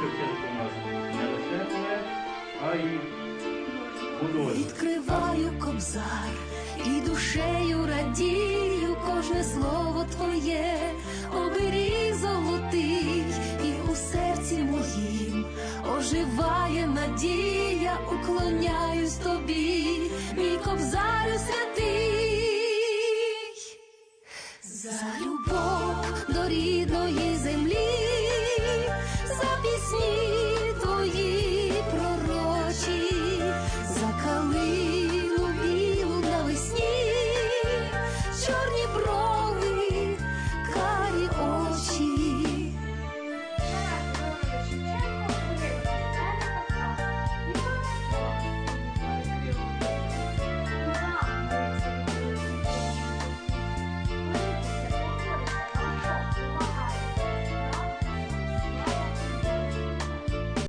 Шевченко у нас не лише поет, а й художник. Відкриваю кобзар і душею радію кожне слово твоє, оберіг золотий, і у серці моїм оживає надія, уклоняюсь тобі, мій кобзарю святий. За любов до рідної.